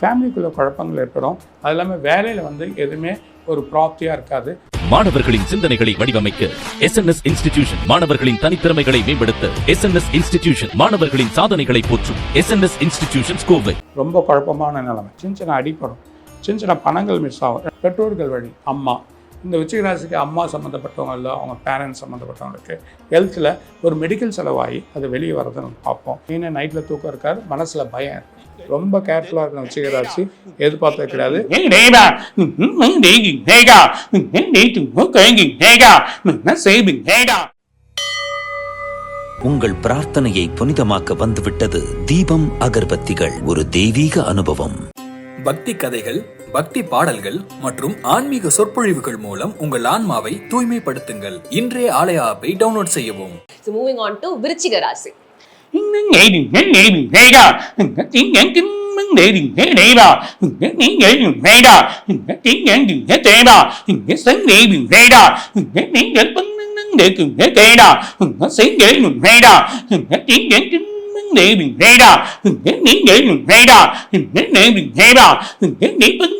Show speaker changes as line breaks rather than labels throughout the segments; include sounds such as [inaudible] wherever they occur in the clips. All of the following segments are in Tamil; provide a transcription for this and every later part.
ஃபேமிலிக்குள்ளே குழப்பங்கள் ஏற்படும். அது இல்லாமல் வேலையில் வந்து எதுவுமே ஒரு ப்ராப்தியாக இருக்காது.
மாணவர்களின் சிந்தனைகளை வடிவமைக்க எஸ் இன்ஸ்டிடியூஷன் மாணவர்களின் தனித்திறமைகளை மேம்படுத்த எஸ் இன்ஸ்டிடியூஷன் மாணவர்களின் சாதனைகளை போற்றும் எஸ் இன்ஸ்டிடியூஷன் கோவை
ரொம்ப குழப்பமான நிலைமை. சின்ன சின்ன அடிப்படும் சின்ன சின்ன பணங்கள் மிஸ் ஆகும். பெற்றோர்கள் வழி அம்மா இந்த விச்சிகராசிக்கு அம்மா சம்மந்தப்பட்டவங்க இல்லை அவங்க பேரண்ட்ஸ் சம்மந்தப்பட்டவங்களுக்கு ஹெல்த்தில் ஒரு மெடிக்கல் செலவாகி அது வெளியே வரதை நம்ம பார்ப்போம். மெயினாக நைட்டில் தூக்கம் இருக்காது மனசில் பயம். ரொம்ப கேர்ஃபுல்லாக இருக்கணும் விச்சிகராசி எதிர்பார்த்தது கிடையாது.
உங்கள் பிரார்த்தனையை புனிதமாக்க வந்துவிட்டது தீபம் அகர்பத்திகள். ஒரு தெய்வீக அனுபவம்.
பக்தி கதைகள் பக்தி பாடல்கள் மற்றும் ஆன்மீக சொற்பொழிவுகள் மூலம் உங்கள் ஆன்மாவை தூய்மைப்படுத்துங்கள் இன்றைய ஆலய ஆப்பை டவுன்லோட் செய்யவும்
So moving on to விருச்சிக ராசி
nghĩ mình ngay đó mình nghĩ nghĩ nghĩ mình ngay đó mình nghĩ nghĩ mình ngay đó mình nghĩ nghĩ mình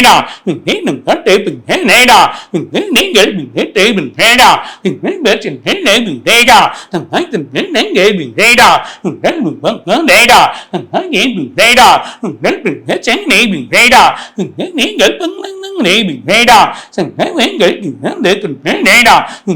வேண்டா நீங்கள் டேபிள் நேடா நீங்கள் table நேடா data data data data data நீங்கள் நேடா நீங்கள் நேடா நீங்கள் நேடா நேடா நேடா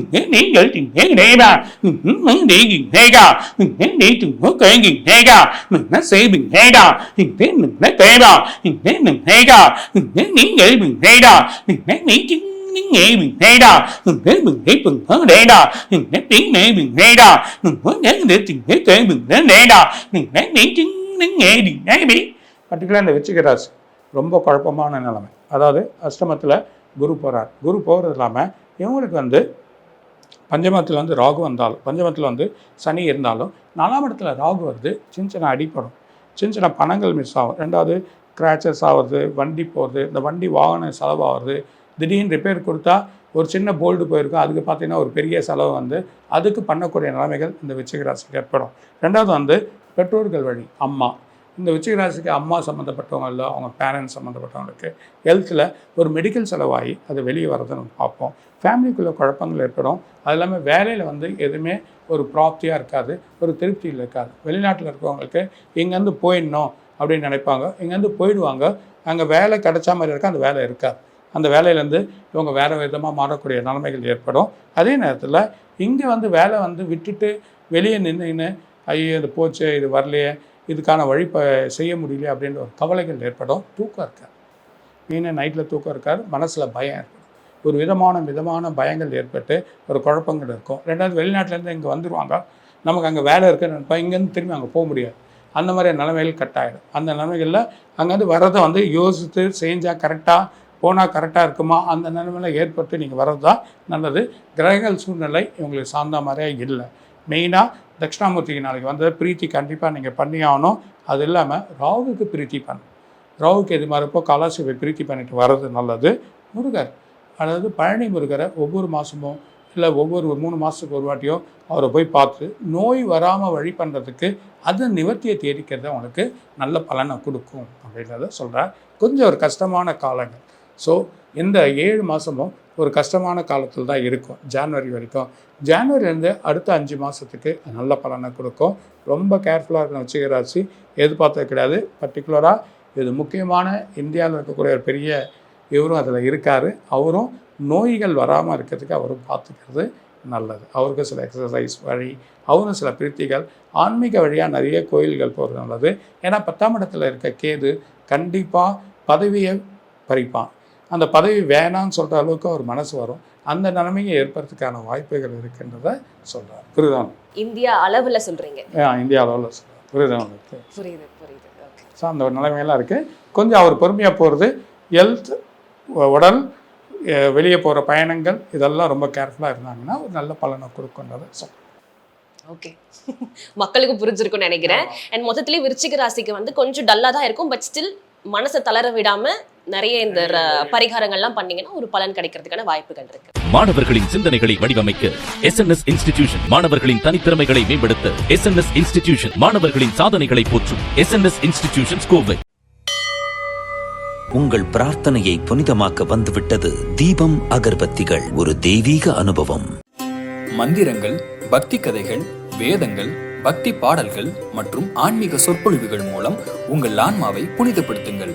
பர்டிகுலர் இந்த விச்சிக ராசி ரொம்ப குழப்பமான நிலைமை அதாவது அஷ்டமத்தில் குரு போகிறார் குரு போகிறது இல்லாமல் இவங்களுக்கு வந்து பஞ்சமத்தில் வந்து ராகு வந்தாலும் பஞ்சமத்தில் வந்து சனி இருந்தாலும் நாலாம் இடத்துல ராகு வருது சின்ன சின்ன அடிப்படும் சின்ன சின்ன பணங்கள் மிஸ் ஆகும் ரெண்டாவது கிராச்சஸ் ஆகிறது வண்டி போகிறது இந்த வண்டி வாகன செலவாகிறது திடீர்னு ரிப்பேர் கொடுத்தா ஒரு சின்ன போல்டு போயிருக்கும். அதுக்கு பார்த்தீங்கன்னா ஒரு பெரிய செலவு வந்து அதுக்கு பண்ணக்கூடிய நிலைமைகள் இந்த விச்சிகராசிக்கு ஏற்படும். ரெண்டாவது வந்து பெற்றோர்கள் வழி அம்மா. இந்த உச்சிக ராசிக்கு அம்மா சம்மந்தப்பட்டவங்க இல்லை அவங்க பேரண்ட்ஸ் சம்மந்தப்பட்டவங்களுக்கு ஹெல்த்தில் ஒரு மெடிக்கல் செலவாகி அது வெளியே வரதை நம்ம பார்ப்போம். ஃபேமிலிக்குள்ளே குழப்பங்கள் ஏற்படும். அது இல்லாமல் வேலையில் வந்து எதுவுமே ஒரு ப்ராப்தியாக இருக்காது ஒரு திருப்தியில் இருக்காது. வெளிநாட்டில் இருக்கிறவங்களுக்கு இங்கேருந்து போயிடணும் அப்படின்னு நினைப்பாங்க. இங்கேருந்து போயிடுவாங்க. அங்கே வேலை கிடைச்சா மாதிரி இருக்கா அந்த வேலை இருக்காது. அந்த வேலையிலேருந்து இவங்க வேறு விதமாக மாறக்கூடிய நிலைமைகள் ஏற்படும். அதே நேரத்தில் இங்கே வந்து வேலை வந்து விட்டுட்டு வெளியே நின்று ஐயோ இது போச்சு இது வரலையே இதுக்கான வழி செய்ய முடியல அப்படின்ற ஒரு கவலைகள் ஏற்படும். தூக்கம் இருக்காது. மெயினாக நைட்டில் தூக்கம் இருக்காது மனசில் பயம் இருக்கும். ஒரு விதமான விதமான பயங்கள் ஏற்பட்டு ஒரு குழப்பங்கள் இருக்கும். ரெண்டாவது வெளிநாட்டிலேருந்து இங்கே வந்துடுவாங்க நமக்கு அங்கே வேலை இருக்குன்னு நினைப்போம் இங்கேருந்து திரும்பி அங்கே போக முடியாது. அந்த மாதிரி நிலைமைகள் கட் ஆகிடும் அந்த நிலைமைகளில் அங்கேருந்து வர்றதை வந்து யோசித்து செஞ்சால் கரெக்டாக போனால் கரெக்டாக இருக்குமா? அந்த நிலைமையில் ஏற்பட்டு நீங்கள் வர்றது தான் நல்லது. கிரகங்கள் சூழ்நிலை இவங்களுக்கு சார்ந்த மாதிரியே இல்லை. மெயினாக தட்சிணாமூர்த்திக்கு நாளைக்கு வந்தது பிரீத்தி கண்டிப்பாக நீங்கள் பண்ணி ஆகணும். அது இல்லாமல் ராகுக்கு பிரீத்தி பண்ணணும். ராகுக்கு எது மாதிரிப்போ கலாசிவை பிரீத்தி பண்ணிட்டு வர்றது நல்லது. முருகர் அதாவது பழனி முருகரை ஒவ்வொரு மாதமும் இல்லை ஒவ்வொரு மூணு மாதத்துக்கு ஒரு வாட்டியோ அவரை போய் பார்த்து நோய் வராமல் வழி பண்ணுறதுக்கு அது நிவர்த்தியை தேடிக்கிறது அவனுக்கு நல்ல பலனை கொடுக்கும் அப்படின்றத சொல்கிறார் கொஞ்சம் ஒரு கஷ்டமான காலங்கள். ஸோ இந்த ஏழு மாதமும் ஒரு கஷ்டமான காலத்தில் தான் இருக்கும் ஜான்வரி வரைக்கும். ஜான்வரிலேருந்து அடுத்த அஞ்சு மாதத்துக்கு நல்ல பலனை கொடுக்கும். ரொம்ப கேர்ஃபுல்லாக இருக்கணும் வச்சுக்கிறாச்சு எதிர்பார்த்தது கிடையாது. பர்டிகுலராக இது முக்கியமான இந்தியாவில் இருக்கக்கூடிய ஒரு பெரிய இவரும் அதில் இருக்கார். அவரும் நோய்கள் வராமல் இருக்கிறதுக்கு அவரும் பார்த்துக்கிறது நல்லது. அவருக்கு சில எக்ஸசைஸ் வழி அவரும் சில பிரீத்திகள் ஆன்மீக வழியாக நிறைய கோயில்கள் போகிறது நல்லது. ஏன்னா பத்தாம் இடத்துல இருக்க கேது கண்டிப்பாக பதவியை பறிப்பான். அந்த பதவி வேணான்னு சொல்கிற அளவுக்கு அவர் மனசு வரும். அந்த நிலைமையை ஏற்படுறதுக்கான வாய்ப்புகள் இருக்கின்றத சொல்கிறார் புரிதான்
இந்தியா அளவுல சொல்றீங்க.
இந்தியா அளவில் சொல்கிறார் புரிதான் இருக்குது
புரியுது புரியுது.
ஸோ அந்த ஒரு நிலைமையெல்லாம் இருக்குது கொஞ்சம் அவர் பொறுமையாக போகிறது ஹெல்த் உடல் வெளியே போகிற பயணங்கள் இதெல்லாம் ரொம்ப கேர்ஃபுல்லாக இருந்தாங்கன்னா ஒரு நல்ல பலனை கொடுக்குன்றதை சொல்றேன்.
ஓகே [laughs] மக்களுக்கு புரிஞ்சிருக்கும்னு நினைக்கிறேன். அண்ட் மொத்தத்திலே விருச்சிக ராசிக்கு வந்து கொஞ்சம் டல்லா தான் இருக்கும். பட் ஸ்டில் மனசை தளர விடாம நிறைய இந்த பரிகாரங்கள்லாம் பண்ணீங்கன்னா ஒரு பலன் கிடைக்கிறதுக்கான வாய்ப்புகள் இருக்கு.
மாணவர்களின் சிந்தனைகளை வடிவமைக்க எஸ்என்எஸ் இன்ஸ்டிடியூஷன் மாணவர்களின் தனித்திறமைகளை மேம்படுத்த எஸ்என்எஸ் இன்ஸ்டிடியூஷன் மாணவர்களின் சாதனைகளை போற்றும் எஸ்என்எஸ் இன்ஸ்டிடியூஷன் கோவை.
உங்கள் பிரார்த்தனையை புனிதமாக்க வந்துவிட்டது தீபம் அகர்பத்திகள். ஒரு தெய்வீக அனுபவம்.
மந்திரங்கள் பக்தி கதைகள் வேதங்கள் பக்தி பாடல்கள் மற்றும் ஆன்மீக சொற்பொழிவுகள் மூலம் உங்கள் ஆன்மாவை புனிதப்படுத்துங்கள்.